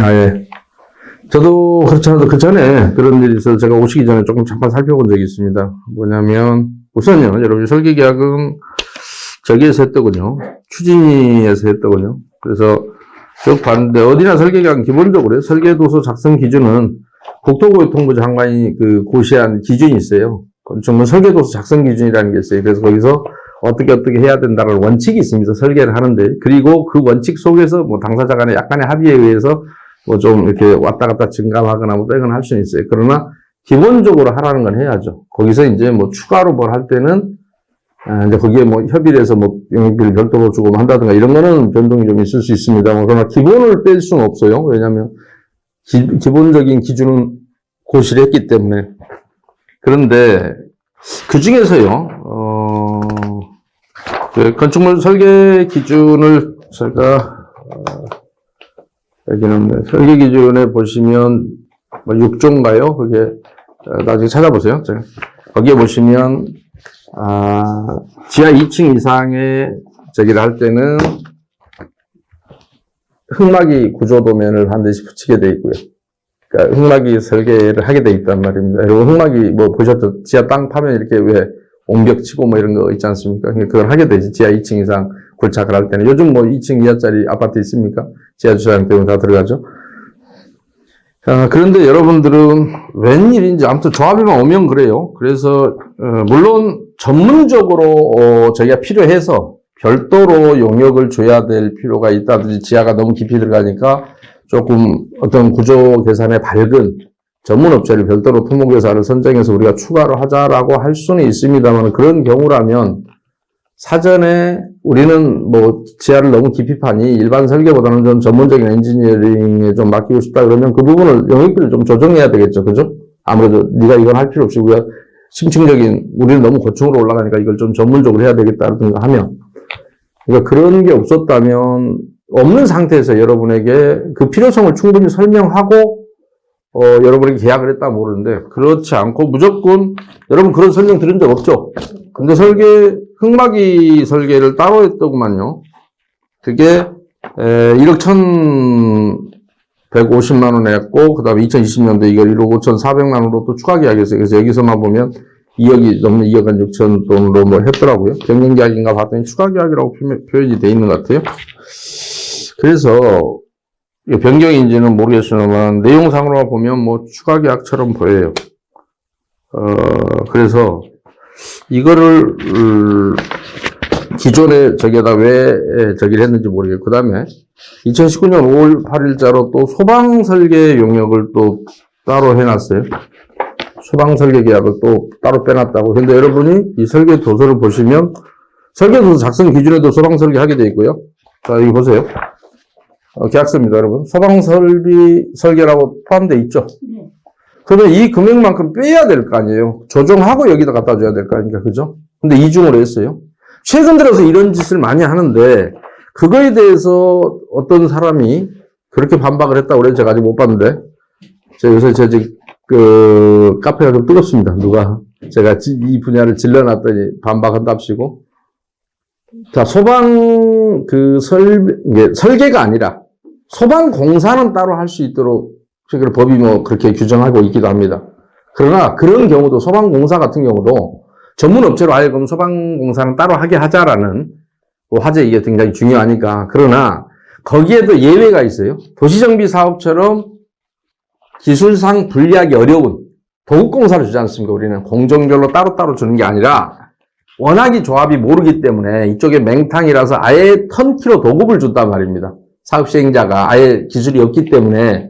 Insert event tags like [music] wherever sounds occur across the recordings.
아, 예. 저도 그렇지 않아도 그 전에 그런 일이 있어서 제가 오시기 전에 조금 잠깐 살펴본 적이 있습니다. 뭐냐면, 우선요, 여러분, 설계계약은 저기에서 했더군요. 추진위에서 했더군요. 그래서 쭉 봤는데, 어디나 설계계약은 기본적으로 설계도서 작성 기준은 국토교통부 장관이 그 고시한 기준이 있어요. 정말 설계도서 작성 기준이라는 게 있어요. 그래서 거기서 어떻게 어떻게 해야 된다는 원칙이 있습니다. 설계를 하는데. 그리고 그 원칙 속에서 뭐 당사자 간의 약간의 합의에 의해서 뭐 좀 이렇게 왔다 갔다 증감하거나 뭐 빼거나 할 수는 있어요. 그러나 기본적으로 하라는 건 해야죠. 거기서 이제 뭐 추가로 뭘 할 때는 아, 이제 거기에 뭐 협의를 해서 뭐 영역비를 별도로 주고 뭐 한다든가 이런 거는 변동이 좀 있을 수 있습니다. 그러나 기본을 뺄 수는 없어요. 왜냐하면 기, 기본적인 기준은 고시를 했기 때문에. 그런데 그 중에서요, 어, 그 건축물 설계 기준을 제가, 어, 여기는 뭐 설계 기준에 보시면 뭐 6조인가요? 그게, 어, 나중에 찾아보세요. 거기에 보시면, 아, 지하 2층 이상의 저기를 할 때는 흙막이 구조 도면을 반드시 붙이게 돼 있고요. 그러니까 흙막이 설계를 하게 돼 있단 말입니다. 여러분 흙막이 뭐 보셨죠? 지하 땅 파면 이렇게 왜 옹벽 치고 뭐 이런 거 있지 않습니까? 그러니까 그걸 하게 되지. 지하 2층 이상 굴착을 할 때는 요즘 뭐 2층 이하짜리 아파트 있습니까? 지하 주차장 때문에 다 들어가죠. 아, 그런데 여러분들은 웬일인지 아무튼 조합이만 오면 그래요. 그래서 어, 물론 전문적으로 어, 저희가 필요해서 별도로 용역을 줘야 될 필요가 있다든지 지하가 너무 깊이 들어가니까 조금 어떤 구조 계산에 밝은 전문 업체를 별도로 토목회사를 선정해서 우리가 추가로 하자라고 할 수는 있습니다만 그런 경우라면 사전에 우리는 뭐 지하를 너무 깊이 파니 일반 설계보다는 좀 전문적인 엔지니어링에 좀 맡기고 싶다 그러면 그 부분을 영역비를 좀 조정해야 되겠죠. 그죠? 아무래도 네가 이건 할 필요 없이 우리가 심층적인 우리는 너무 고층으로 올라가니까 이걸 좀 전문적으로 해야 되겠다든가 하면 그러니까 그런 게 없었다면 없는 상태에서 여러분에게 그 필요성을 충분히 설명하고 어, 여러분에게 계약을 했다 모르는데 그렇지 않고 무조건 여러분 그런 설명 들은 적 없죠? 근데 설계 흑막이 설계를 따로 했더구만요. 그게 에, 1억 1,150만 원에 했고 그 다음에 2020년도 이걸 1억 5,400만 원으로 또 추가 계약했어요. 그래서 여기서만 보면 2억이 넘는 2억 한 6천 돈으로 뭐 했더라고요. 변경 계약인가 봤더니 추가 계약이라고 표현- 표현이 돼 있는 것 같아요. 그래서 변경인지는 모르겠으나 내용상으로 보면 뭐 추가 계약처럼 보여요. 어 그래서 이거를 음, 기존에 저기에다 왜 저기를 했는지 모르겠고 그 다음에 2019년 5월 8일자로 또 소방 설계 용역을 또 따로 해놨어요. 소방 설계 계약을 또 따로 빼놨다고. 근데 여러분이 이 설계 도서를 보시면 설계 도서 작성 기준에도 소방 설계 하게 돼 있고요. 자, 여기 보세요. 어, 계약서입니다, 여러분. 소방 설비 설계라고 포함되어 있죠. 그러면 이 금액만큼 빼야 될 거 아니에요. 조정하고 여기다 갖다 줘야 될 거 아닙니까? 그죠? 근데 이중으로 했어요. 최근 들어서 이런 짓을 많이 하는데, 그거에 대해서 어떤 사람이 그렇게 반박을 했다고 그래서 제가 아직 못 봤는데, 제가 요새 제 집, 그, 카페가 좀 뜨겁습니다. 누가. 제가 지- 이 분야를 질러놨더니 반박한답시고. 자, 소방, 그, 설, 설계가 아니라, 소방 공사는 따로 할 수 있도록 그걸 법이 뭐 그렇게 규정하고 있기도 합니다. 그러나 그런 경우도 소방공사 같은 경우도 전문 업체로 하여금 소방공사는 따로 하게 하자라는 뭐 화제 이게 굉장히 중요하니까 그러나 거기에도 예외가 있어요. 도시정비 사업처럼 기술상 분리하기 어려운 도급공사를 주지 않습니까? 우리는 공정별로 따로따로 주는 게 아니라 워낙이 조합이 모르기 때문에 이쪽에 맹탕이라서 아예 턴키로 도급을 준단 말입니다. 사업 시행자가 아예 기술이 없기 때문에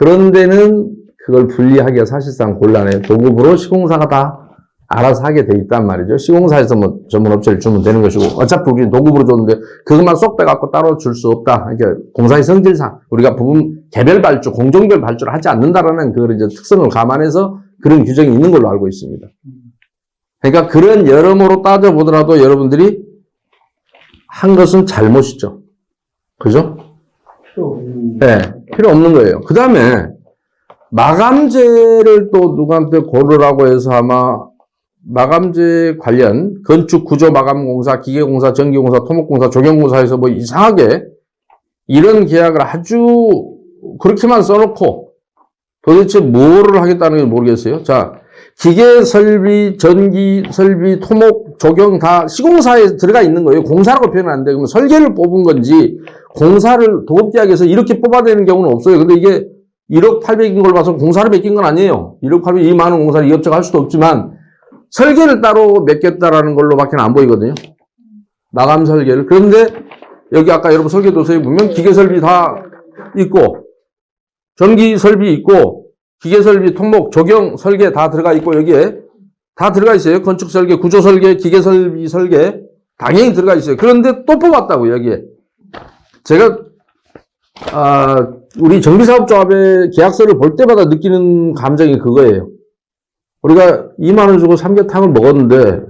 그런 데는 그걸 분리하기가 사실상 곤란해요. 도급으로 시공사가 다 알아서 하게 돼 있단 말이죠. 시공사에서 뭐 전문 업체를 주면 되는 것이고 어차피 우리는 도급으로 줬는데 그것만 쏙 빼갖고 따로 줄 수 없다. 그러니까 공사의 성질상 우리가 부분 개별 발주, 공정별 발주를 하지 않는다라는 그 이제 특성을 감안해서 그런 규정이 있는 걸로 알고 있습니다. 그러니까 그런 여러모로 따져보더라도 여러분들이 한 것은 잘못이죠. 그죠? 네, 필요 없는 거예요. 그 다음에 마감재를 또 누구한테 고르라고 해서 아마 마감재 관련 건축 구조 마감 공사, 기계 공사, 전기 공사, 토목 공사, 조경 공사에서 뭐 이상하게 이런 계약을 아주 그렇게만 써놓고 도대체 뭐를 하겠다는 게 모르겠어요. 자, 기계 설비, 전기 설비, 토목, 조경 다 시공사에 들어가 있는 거예요. 공사라고 표현은 안 돼. 그러면 설계를 뽑은 건지 공사를 도급계약에서 이렇게 뽑아내는 경우는 없어요. 근데 이게 1억 800인 걸 봐서 공사를 맡긴 건 아니에요. 1억 800, 2만 원 공사를 이 업체가 할 수도 없지만 설계를 따로 맡겼다라는 걸로밖에 안 보이거든요. 마감 설계를. 그런데 여기 아까 여러분 설계 도서에 보면 기계 설비 다 있고 전기 설비 있고 기계 설비, 통목, 조경 설계 다 들어가 있고 여기에 다 들어가 있어요. 건축 설계, 구조 설계, 기계 설비 설계 당연히 들어가 있어요. 그런데 또 뽑았다고 여기에. 제가 아, 우리 정비사업조합의 계약서를 볼 때마다 느끼는 감정이 그거예요. 우리가 2만 원 주고 삼계탕을 먹었는데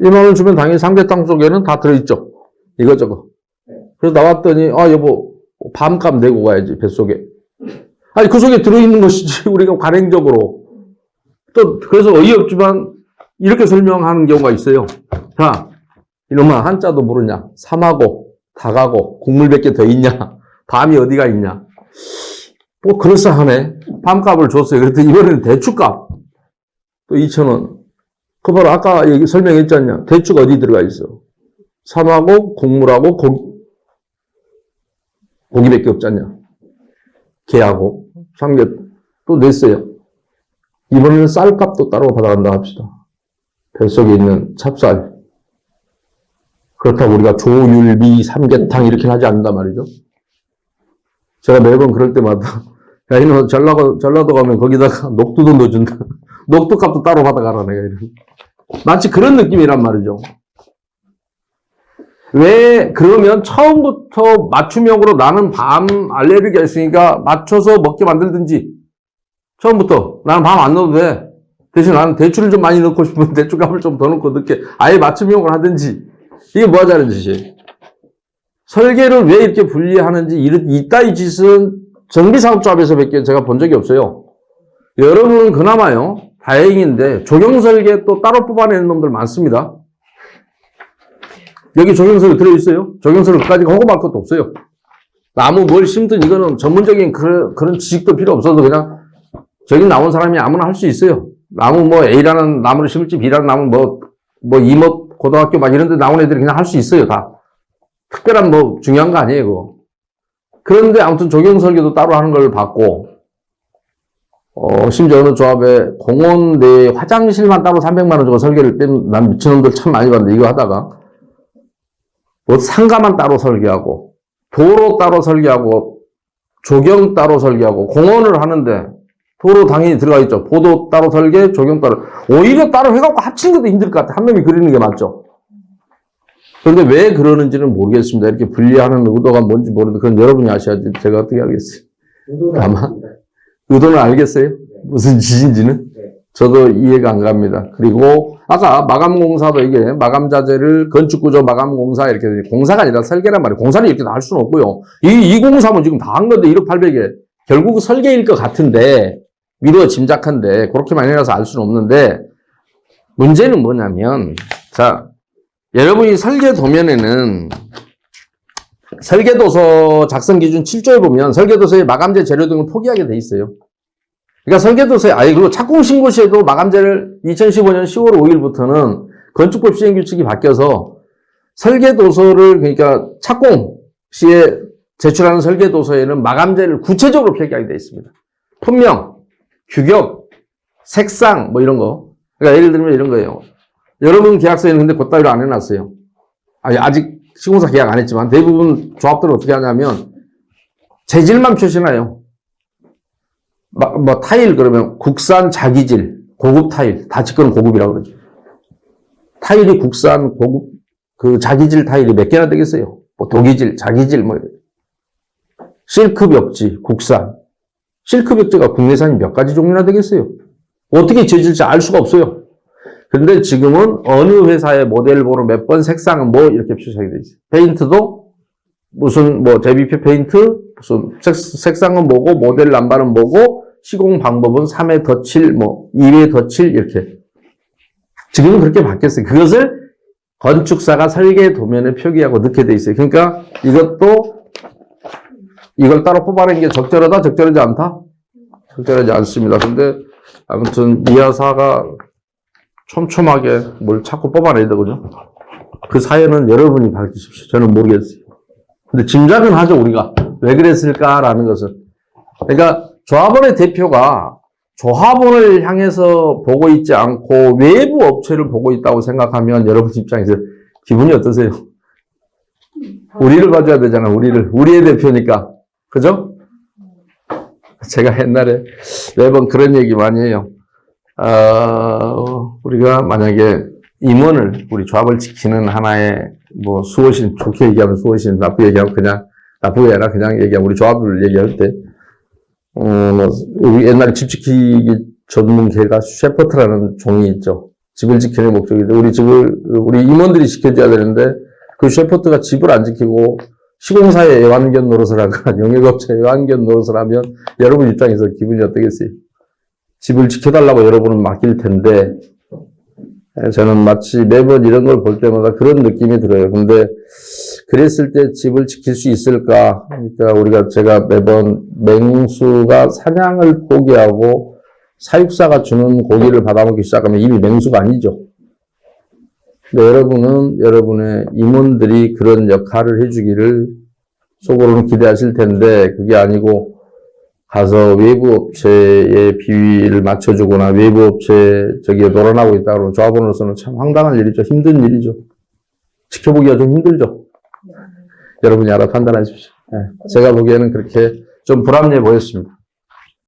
2만 원 주면 당연히 삼계탕 속에는 다 들어있죠. 이거저거. 그래서 나왔더니 아 여보 밤값 내고 가야지 뱃속에. 아니 그 속에 들어있는 것이지 [laughs] 우리가 관행적으로. 또 그래서 어이없지만 이렇게 설명하는 경우가 있어요. 자 이놈아 한자도 모르냐? 삼하고 닭하고 국물 몇개더 있냐? [laughs] 밤이 어디가 있냐? 뭐 그럴싸하네. 밤값을 줬어요. 그랬더니 이번에는 대추값. 또 2천 원. 그 바로 아까 얘기 설명했지 않냐? 대추가 어디 들어가 있어? 삼하고 국물하고 고기. 고기밖에 없지 않냐? 게하고 삼계 또 냈어요. 이번에는 쌀값도 따로 받아간다 합시다. 뱃속에 있는 찹쌀. 그렇다고 우리가 조율미 삼계탕 이렇게 하지 않는단 말이죠. 제가 매번 그럴 때마다 [laughs] 야 이놈 전라도 전라도 가면 거기다가 녹두도 넣어준다. [laughs] 녹두값도 따로 받아가라 내가 이런. 마치 그런 느낌이란 말이죠. 왜 그러면 처음부터 맞춤형으로 나는 밤 알레르기가 있으니까 맞춰서 먹게 만들든지. 처음부터. 나는 밤 안 넣어도 돼. 대신 나는 대추를 좀 많이 넣고 싶으면 [laughs] 대추값을 좀 더 넣고 넣게 아예 맞춤형으로 하든지. 이게 뭐 하자는 짓이에요? 설계를 왜 이렇게 분리하는지 이- 이따위 짓은 정비사업조합에서 밖에 제가 본 적이 없어요. 여러분은 그나마요 다행인데 조경설계 또 따로 뽑아내는 놈들 많습니다 여기 조경설이 들어있어요. 그까지 하고 말 것도 없어요. 나무 뭘 심든 이거는 전문적인 그런, 그런 지식도 필요 없어서 그냥 저기 나온 사람이 아무나 할 수 있어요. 나무 뭐 A라는 나무를 심을지 B라는 나무 뭐, 뭐 이모 고등학교 막 이런 데 나온 애들이 그냥 할 수 있어요. 다. 특별한 뭐 중요한 거 아니에요. 그거. 그런데 아무튼 조경설계도 따로 하는 걸 봤고, 어, 심지어 어느 조합에 공원 내 화장실만 따로 300만원 주고 설계를 뺀, 난 미친놈들 참 많이 봤는데 이거 하다가 뭐 상가만 따로 설계하고 도로 따로 설계하고 조경 따로 설계하고 공원을 하는데 도로 당연히 들어가 있죠. 보도 따로 설계, 조경 따로. 오히려 따로 해갖고 합치는 것도 힘들 것 같아. 한 놈이 그리는 게 맞죠. 그런데 왜 그러는지는 모르겠습니다. 이렇게 분리하는 의도가 뭔지 모르는데 그건 여러분이 아셔야지 제가 어떻게 알겠어요. 아마 의도는 알겠어요. 무슨 짓인지는. 저도 이해가 안 갑니다. 그리고 아까 마감공사도 이게 마감자재를 건축구조 마감공사 이렇게 공사가 아니라 설계란 말이에요. 공사를 이렇게 다 할 수는 없고요. 이, 이 공사면 지금 다 한 건데 1억 800에 결국 설계일 것 같은데 미루어 짐작한데 그렇게 많이 해서 알 수는 없는데 문제는 뭐냐면 자 여러분이 설계 도면에는 설계도서 작성 기준 7조에 보면 설계도서의 마감재 재료 등을 포기하게 돼 있어요. 그러니까 설계도서에 아예 그리고 착공 신고 시에도 마감재를 2015년 10월 5일부터는 건축법 시행 규칙이 바뀌어서 설계도서를 그러니까 착공 시에 제출하는 설계도서에는 마감재를 구체적으로 표기하게 돼 있습니다. 품명, 규격, 색상 뭐 이런 거. 그러니까 예를 들면 이런 거예요. 여러분 계약서에는 근데 그따위로 안 해놨어요. 아니, 아직 시공사 계약 안 했지만 대부분 조합들은 어떻게 하냐면 재질만 표시나요. 막, 뭐 타일 그러면 국산 자기질 고급 타일 다 직거는 고급이라고 그러죠. 타일이 국산 고급 그 자기질 타일이 몇 개나 되겠어요? 뭐 독이질, 자기질 뭐 실크 벽지 국산 실크 벽지가 국내산이 몇 가지 종류나 되겠어요? 어떻게 재질지 알 수가 없어요. 근데 지금은 어느 회사의 모델 번호 몇 번 색상은 뭐 이렇게 표시하게 돼 있어요. 페인트도 무슨 뭐 제비표 페인트 무슨 색, 색상은 뭐고 모델 남발은 뭐고 시공 방법은 3회 덧칠 뭐 2회 덧칠 이렇게 지금은 그렇게 바뀌었어요. 그것을 건축사가 설계 도면에 표기하고 넣게 돼 있어요. 그러니까 이것도 이걸 따로 뽑아낸 게 적절하다, 적절하지 않다? 적절하지 않습니다. 근데 아무튼 이하사가 촘촘하게 뭘 자꾸 뽑아내야 되거든요. 그 사연은 여러분이 밝히십시오. 저는 모르겠어요. 근데 짐작은 하죠, 우리가. 왜 그랬을까라는 것은. 그러니까 조합원의 대표가 조합원을 향해서 보고 있지 않고 외부 업체를 보고 있다고 생각하면 여러분 입장에서 기분이 어떠세요? 우리를 봐줘야 되잖아, 우리를. 우리의 대표니까. 그죠? 제가 옛날에 매번 그런 얘기 많이 해요. 어, 우리가 만약에 임원을, 우리 조합을 지키는 하나의 뭐 수호신, 좋게 얘기하면 수호신, 나쁘게 얘기하면 그냥, 나쁘게 아니라 그냥 얘기하면 우리 조합을 얘기할 때, 어, 뭐 옛날에 집 지키기 전문계가 셰퍼트라는 종이 있죠. 집을 지키는 목적인데, 우리 집을, 우리 임원들이 지켜줘야 되는데, 그 셰퍼트가 집을 안 지키고, 시공사에 애완견 노릇을 하거나 영역업체에 [laughs] 애완견 노릇을 하면 여러분 입장에서 기분이 어떻겠어요? 집을 지켜달라고 여러분은 맡길 텐데 에, 저는 마치 매번 이런 걸 볼 때마다 그런 느낌이 들어요. 근데 그랬을 때 집을 지킬 수 있을까? 그러니까 우리가 제가 매번 맹수가 사냥을 포기하고 사육사가 주는 고기를 받아먹기 시작하면 이미 맹수가 아니죠. 근데 여러분은 여러분의 임원들이 그런 역할을 해주기를 속으로는 기대하실 텐데 그게 아니고 가서 외부 업체의 비위를 맞춰주거나 외부 업체 저기에 놀아나고 있다 그러면 조합원으로서는 참 황당한 일이죠. 힘든 일이죠. 지켜보기가 좀 힘들죠. 여러분이 알아 판단하십시오. 예, 제가 보기에는 그렇게 좀 불합리해 보였습니다.